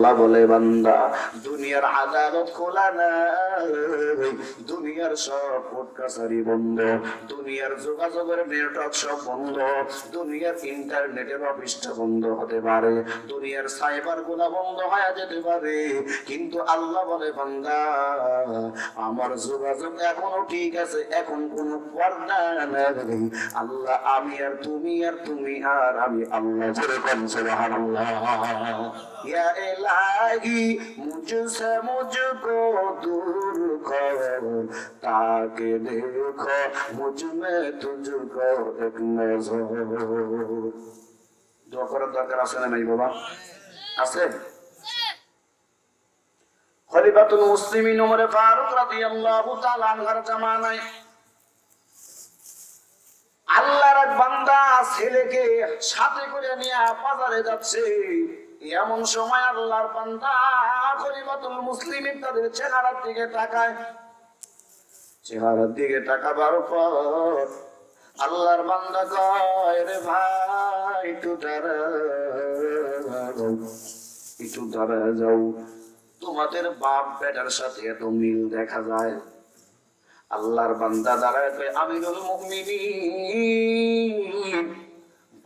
আল্লাহ বলে বান্দা দুনিয়ার আদালত খোলা নাই। দুনিয়ার সব কোর্ট কাছারি বন্ধ, দুনিয়ার যোগাযোগের নেটওয়ার্ক সব বন্ধ, দুনিয়ার ইন্টারনেটের অফিসটা বন্ধ হতে পারে, দুনিয়ার সাইবারগুলা বন্ধ হয়ে যেতে পারে। কিন্তু আল্লাহ বলে, বান্দা, আমার যোগাযোগ এখনও ঠিক আছে, এখন কোনো পর্দা নেই। আল্লাহ, আমি আর তুমি আর তুমি আর আমি আল্লাহ যেরকম সুবহানাল্লাহ। ইয়া সে মুজ কো দূর কর ताकि देखो मुझ में तुझको एक नजर দোয়া করার দরকার আছে না নাই বাবা আছে খলিফাতুল মুসলিমিন ওমর ফারুক রাদিয়াল্লাহু তাআলা আনহার জামানায় আল্লাহর এক বান্দা ছেলেকে সাথে করে নিয়ে বাজারে যাচ্ছে এমন সময় আল্লাহর বান্দা খলিফাতুল মুসলিমিন তাদের চেহারার দিকে তাকায় চেহারার দিকে তাকাবার পর আল্লাহর বান্দা কয়, রে ভাই যাও। তোমাদের বাপ বেটার সাথে এত মিল দেখা যায়। আল্লাহর বান্দা দাঁড়ায় মুমিনিন।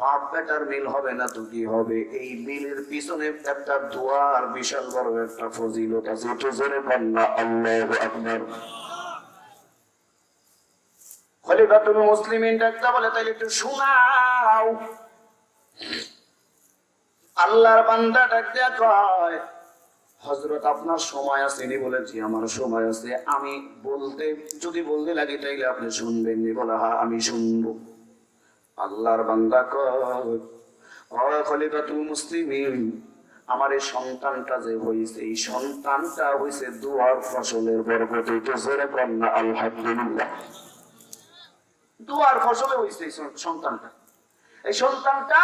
বাপ বেটার মিল হবে না তো কি হবে? এই মিলের পিছনে একটা দোয়ার, বিশাল বড় একটা ফজিলত আছে। জোরে খলিফাতুল মুসলিমিন ডাকতে বলে তাইলে একটু শোনাও। আল্লাহর বান্দা ডাক দেয়া কয় হজরত আপনার সময় আছে নি বলেছি, আমার সময় আছে। আমি বলতে, যদি বলতে লাগি, তাইলে আপনি শুনবেন নি বলে হ্যাঁ আমি শুনব। আল্লাহর বান্দা কয়, ও খলিফাতুল মুসলিমিন, আমার এই সন্তানটা যে হয়েছে এই সন্তানটা হয়েছে দুয়ার ফসলের বরকতে জোরে কন্যা আলহামদুলিল্লাহ। দুয়ার ফসলে হয়েছে সন্তানটা। এই সন্তানটা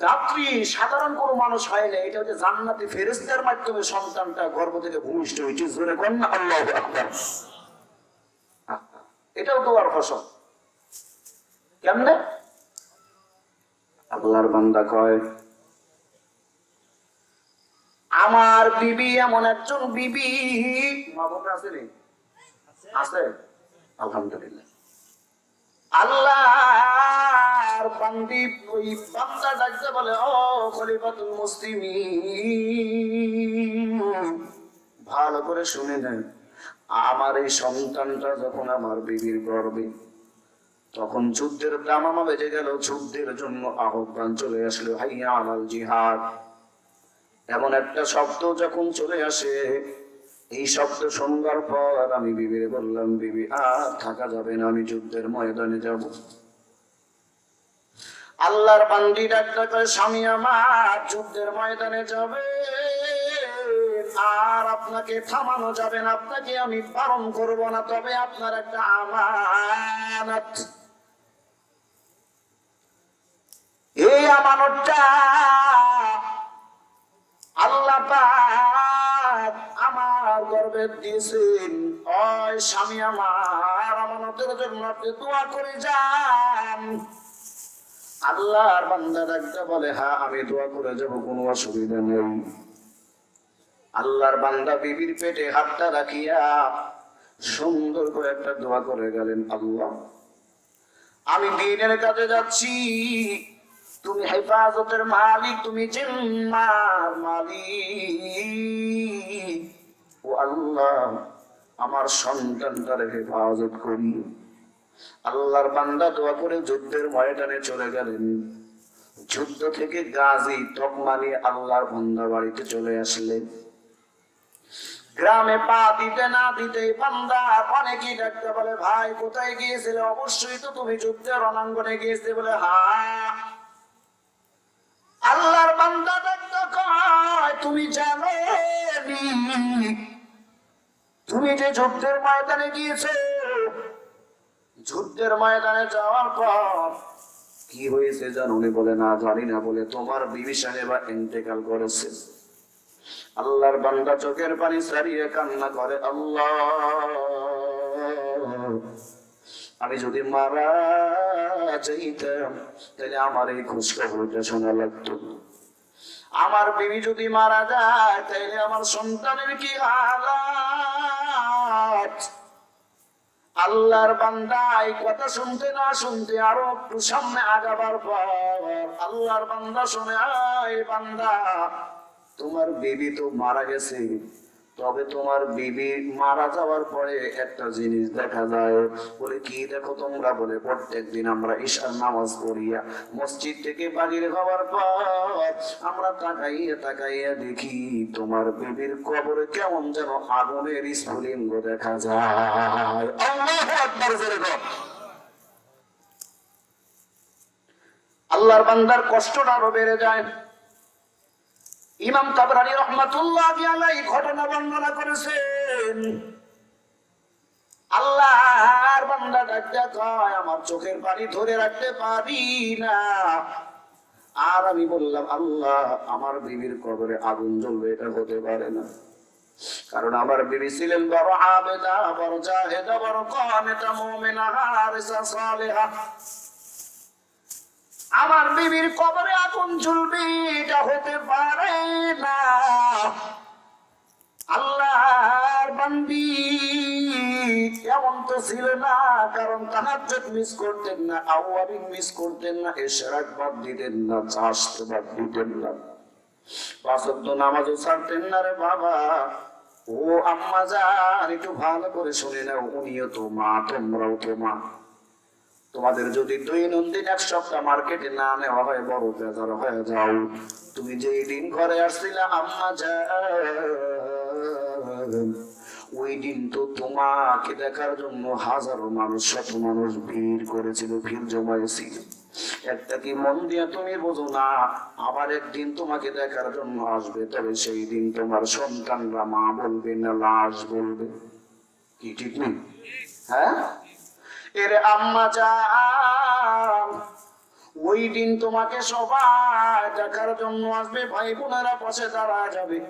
দাত্রী সাধারণ কোনো মানুষ হয় না, এটা হচ্ছে জান্নাতি ফেরেস্তার মাধ্যমে সন্তানটা গর্ভ থেকে ভূমিষ্ঠ হয়েছে, জোরে কন্যা আল্লাহ এটাও দুয়ার ফসল কেমনে? আল্লাহর বান্দা কয়, আমার বিবি এমন একজন বিবি। মা বোন আছে আছে। আলহামদুলিল্লাহ। আল্লাহর বান্দি ওই বান্দা ডাকতে বলে, ও খলিফাতুল মুসলিমিন, ভালো করে শুনে নেন। আমার এই সন্তানটা যখন আমার বিবির গর্বে, তখন যুদ্ধের দামামা বেজে গেল। যুদ্ধের জন্য আহ্বান চলে আসলো, হাইয়া আমাল জিহাদ। এমন একটা শব্দ যখন চলে আসে এই শব্দ শুনবার পর আমি বিবিরে বললাম, বিবি, আর থাকা যাবে না, আমি যুদ্ধের ময়দানে যাব। আল্লাহর বান্দি ডাক্তার করে স্বামী আমার, যুদ্ধের ময়দানে যাবে, আর আপনাকে থামানো যাবে না, আপনাকে আমি পালন করব না, তবে আপনার একটা আমানত। এই আমানতটা আল্লাহ দিয়েছেন। স্বামী আমার জন্য আপনি দোয়া করে যান। আল্লাহর বান্দা ডাকতে বলে হ্যাঁ আমি দোয়া করে যাব, কোনো অসুবিধা নেই। আল্লাহর বান্দা বিবির পেটে হাতটা রাখিয়া সুন্দর করে একটা দোয়া করে গেলেন, আল্লাহ, আমি দিনের কাজে যাচ্ছি। তুমি হেফাজতের মালিক, তুমি জিম্মার মালিক। আল্লাহ, আমার সন্তানটারে হেফাজত করি। আল্লাহর বান্দা দোয়া করে যুদ্ধের ময়দানে চলে গেলেন। যুদ্ধ থেকে গাজী তকমা নিয়ে আল্লাহর বান্দা বাড়িতে চলে আসলেন। গ্রামে পা দিতে না দিতে বান্দা অনেকেই ডাকতে বলে, ভাই, কোথায় গিয়েছিলে? অবশ্যই তো তুমি যুদ্ধের রণাঙ্গনে গিয়েছিলে বলে হ্যাঁ আল্লাহর বান্দা ডাকতে কয়, তুমি জানো? তুমি যে যুদ্ধের ময়দানে গিয়েছো, যুদ্ধের ময়দানে যাওয়ার পর কি হয়েছে জানো? উনি বলে, না, জানি না। বলে, তোমার বিভীষণে বা ইন্তেকাল করেছে। আল্লাহর বান্দা চোখের পানি সারিয়ে কান্না করে, আল্লাহ, আমি যদি মারা যাইতাম, তাহলে আমার এই খোঁজ খবরটা শোনা লাগতো। আমার বিবি যদি মারা যায় তাইলে আমার সন্তানের কি আল্লাহর বান্দা এই কথা শুনতে না শুনতে আরও একটু সামনে আগাবার পর আল্লাহর বান্দা শুনে, আয় বান্দা, তোমার বেবি তো মারা গেছে। তবে তোমার বিবি মারা যাওয়ার পরে একটা জিনিস দেখা যায়। বলে, কি দেখো তোমরা? বলে, প্রত্যেক দিন আমরা ঈশার নামাজ পড়িয়া মসজিদ থেকে বাড়ির হওয়ার পর আমরা তাকাইয়া তাকাইয়া দেখি, তোমার বিবির কবরে কেমন যেন আগুনের স্ফুলিঙ্গ দেখা যায়। আল্লাহর বান্দার কষ্টটা আরও বেড়ে যায়। ইমাম তাবরানি রহমাতুল্লাহ আলাই ঘটনা বর্ণনা করেছেন। আল্লাহর বান্দা ডাকতে কয়, আমার চোখের পানি ধরে রাখতে পারি না। আর আমি বললাম, আল্লাহ, আমার বিবির কবরে আগুন জ্বলবে, এটা হতে পারে না। কারণ আমার বিবি ছিলেন বড় আবেদা, বড় জাহেদা, বড় কানেতা মুমিনা হারিসা সালেহা। আমার বিবির কবরে আগুন জ্বলবে এটা হতে পারে না। আল্লাহর বান্দি এমন তো ছিল না, কারণ মিস করতেন না আওয়াবিন মিস করতেন না বাদ দিতেন না চাষ বাদ দিতেন না। পাঁচ ওয়াক্ত নামাজও ছাড়তেন না রে বাবা। ও আম্মা একটু ভালো করে শুনে নাও, উনিও তো মা, তোমরাও তো মা। তোমাদের যদি দৈনন্দিন এক সপ্তাহ মার্কেটে না নেওয়া হয়, বড় বেজার হয়ে যাও। তুমি যেই দিন ঘরে আসছিলে, আম্মা যান ওই দিন তো তোমাকে দেখার জন্য হাজারো মানুষ, শত মানুষ ভিড় করেছিল, ভিড় জমাইছিল একটা কি মন দিয়ে তুমি বোঝো না, আবার একদিন তোমাকে দেখার জন্য আসবে, তবে সেই দিন তোমার সন্তানরা মা বলবে না, লাশ বলবে। কি ঠিক নেই? হ্যাঁ? এর আম্মা যান ওই দিন তোমাকে সবাই দেখার জন্য আসবে, ভাই বোনেরা পাশে দাঁড়া যাবে।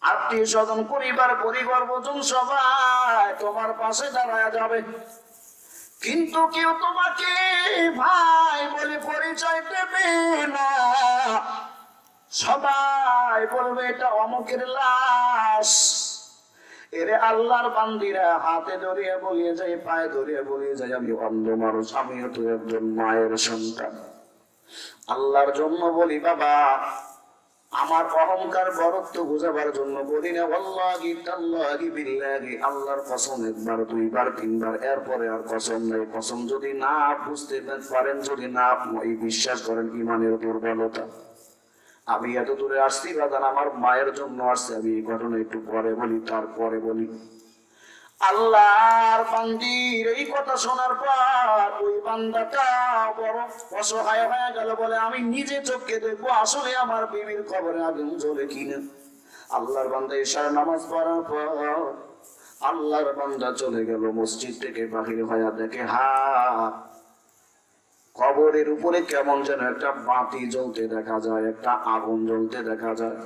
আত্মীয় স্বজন, পরিবার পরিবার বজন সবাই তোমার পাশে দাঁড়ায় যাবে। কিন্তু কেউ তোমাকে ভাই বলে পরিচয় দেবে না। সবাই বলবে, এটা অমুকের লাশ। এরে আল্লাহর বান্দিরা, হাতে ধরিয়ে বলিয়ে যায়, পায়ে ধরিয়ে বলিয়ে যায়, আমি অন্ধ মানুষ, আমিও তো একজন মায়ের সন্তান। আল্লাহর জন্য বলি, বাবা, আমার অহংকার বরত্ব বোঝাবার জন্য বলি না আল্লাহি তাল্লাহি বিল্লাহি, আল্লাহর কসম একবার, দুইবার, তিনবার, এরপরে আর কসম নেই। কসম যদি না বুঝতে পারেন, যদি না এই বিশ্বাস করেন, ইমানের দুর্বলতা। আমি এত দূরে আসছি বাদান আমার মায়ের জন্য আসছে। আমি এই ঘটনা একটু পরে বলি, তারপরে বলি। আল্লাহর বান্দির এই কথা শোনার পর ওই বান্দাটা বড় অসহায় হয়ে গেল বলে আমি নিজে চোখকে দেখব, আসলে আমার বিবির খবরে আগুন জ্বলে কিনা। আল্লাহর বান্দা এসার নামাজ পড়ার পর আল্লাহর বান্দা চলে গেল মসজিদ থেকে, বাহির হয়ে দেখে, হা কবরের উপরে কেমন যেন একটা বাতি জ্বলতে দেখা যায়, একটা আগুন জ্বলতে দেখা যায়।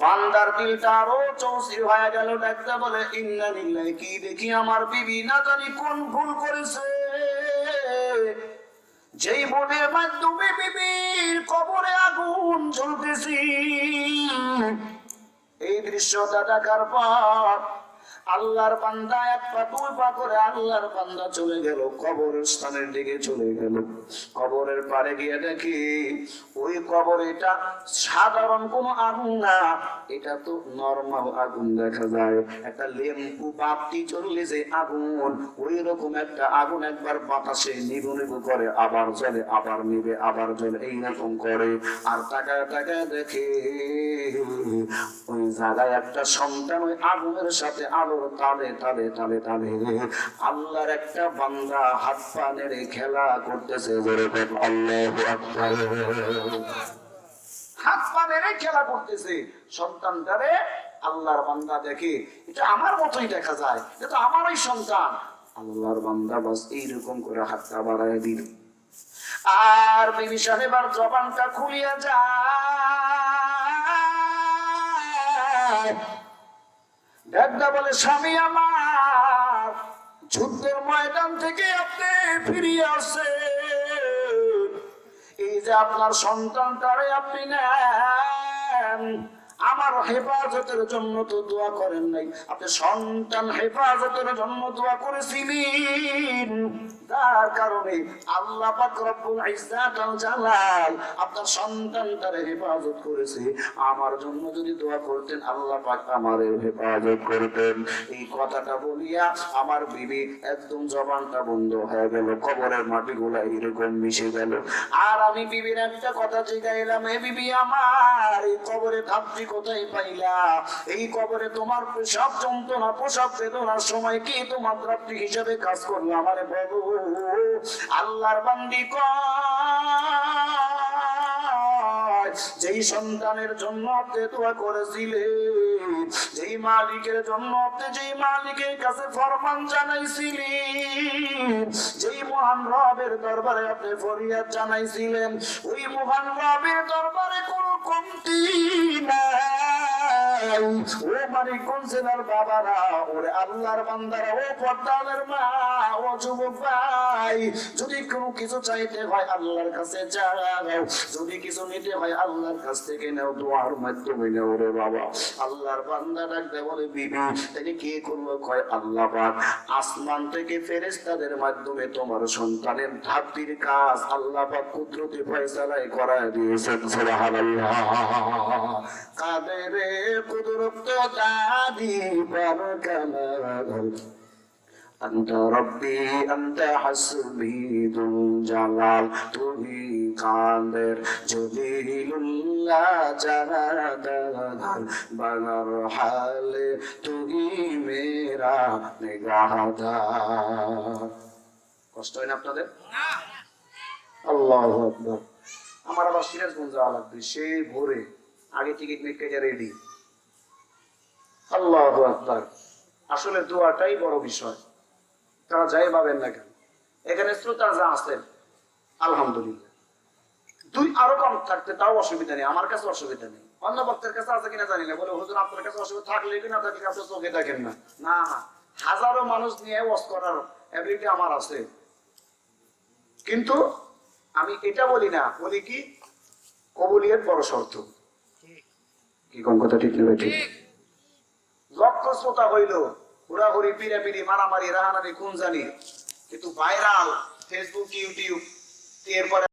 বান্দার দিলটা আরও চৌসি হয়ে গেল ডাকতে বলে, ইন্না নিল্লাই কি দেখি আমার বিবি? না জানি কোন ভুল করেছে। যেই বোনের মাধ্যমে বিবির কবরে আগুন জ্বলতেছি। এই দৃশ্যটা দেখার পর আল্লাহর বান্দা এক পা, দুই পা করে আল্লাহর বান্দা চলে গেল, কবরের স্থানের দিকে চলে গেল। কবরের পারে গিয়ে দেখি, ওই কবর এটা সাধারণ কোনো আগুন না, এটা তো নর্মাল আগুন দেখা যায়। একটা লেম্পু বাপটি চললে যে আগুন, ওই রকম একটা আগুন একবার বাতাসে নিবু নিবু করে, আবার জ্বলে, আবার নিবে, আবার জ্বলে এইরকম করে। আর তাকায় তাকায় দেখে, ওই জায়গায় একটা সন্তান ওই আগুনের সাথে আলোর তালে তালে আল্লাহর একটা বান্দা হাত পা নেড়ে খেলা করতেছে হাত পা নেড়ে খেলা করতেছে। সন্তানটারে আল্লাহর বান্দা দেখে, এটা আমার মতোই দেখা যায়, এটা আমারই সন্তান। আল্লাহর বান্দা বাস এইরকম করে হাতটা বাড়ায় দিল। আর বিবি সাহেবার জবানটা খুলিয়া যায়। ডাকদা বলে স্বামী আমার, যুদ্ধের ময়দান থেকে আপনি ফিরিয়ে আসে এই যে আপনার সন্তানটারে আপনি নেন, আমার হেফাজতের জন্য তো দোয়া করেন নাই। আপনি সন্তান হেফাজতের জন্য দোয়া করেছিলেন। তার কারণে আল্লাহ পাক রব্বুল ইজ্জাত আল জালাল আপনার সন্তানটারে হেফাজত করেছে। আমার জন্য যদি দোয়া করতেন, আল্লাহ পাক আমারে হেফাজত করতেন। এই কথাটা বলিয়া আমার বিবি একদম জবানটা বন্ধ হয়ে গেল, কবরের মাটিগুলা এরকম মিশে গেল। আর আমি বিবির একটা কথা জিগাইলাম, এ বিবি আমার, এই কবরে ধাপটি কোথায় পাইলা? এই কবরে তোমার সব যন্ত্রণা পোশাক বেদনার সময় কি তোমার ধাপটি হিসেবে কাজ করল? আমারে বলো। আল্লাহর বান্দি যেই সন্তানের জন্য দোয়া যেই মালিকের জন্য যেই মালিকের কাছে ফরমান জানাইছিলেন, যেই মহান রবের দরবারে আপনি ফরিয়াদ জানাইছিলেন, ওই মহান রবের দরবারে কোনো কমতি নাই। ও মালিক কনসেলার বাবারা? ওরে আল্লাহর বান্দারা, ও মা, ও যুবক ভাই। যদি কোনো কিছু চাইতে হয় আল্লাহর কাছে যদি কিছু নিতে হয় আল্লাহর কাছ থেকে নেও, দোয়ার মাধ্যমে নেও রে বাবা। আল্লাহর বান্দা বলে, বিবি কে করল? কয়, আল্লাহ পাক। আসমান থেকে ফেরেশতাদের মাধ্যমে তোমার সন্তানের ধাপির কাজ আল্লাহ পাক কুদরতি ফয়সালায় করায় দিয়েছেন। সুবহানাল্লাহ। কাদের কুদরত দাদি বারকালাল أنت ربي أنت حسبي ذو الجلال তুই কাদের জলিলুল্লাহ জানাদার বানার হালে তুই মেরা নিগাহদার কষ্ট হয় না আপনাদের আল্লাহ আকবার আমার আবার সিরাজগঞ্জ যাওয়া লাগবে সে ভোরে আগে টিকিট মিট কেটে রেডি আল্লাহ আকবার। আসলে দোয়াটাই বড় বিষয়। তারা যাই পাবেন না কেন। এখানে শ্রোতা যা আছেন আলহামদুলিল্লাহ। দুই আরও কম থাকতে তাও অসুবিধা নেই আমার কাছে অসুবিধা নেই। অন্য ভক্তের কাছে আছে কিনা জানি না বলে হুজুর আপনার কাছে অসুবিধা থাকলে কিনা থাকলে আপনি চোখে দেখেন না। না না হাজারো মানুষ নিয়ে ওয়াজ করার এবিলিটি আমার আছে। কিন্তু আমি এটা বলি না বলি কি? কবুলিয়ত বড় শর্ত। কি কোন কথা ঠিক নেবে ঠিক। লক্ষ শ্রোতা হইল। ঘোরাঘুরি পিড়ে পিড়ি মারামারি রাহানারি কোন জানি কিন্তু ভাইরাল ফেসবুক, ইউটিউব, এরপরে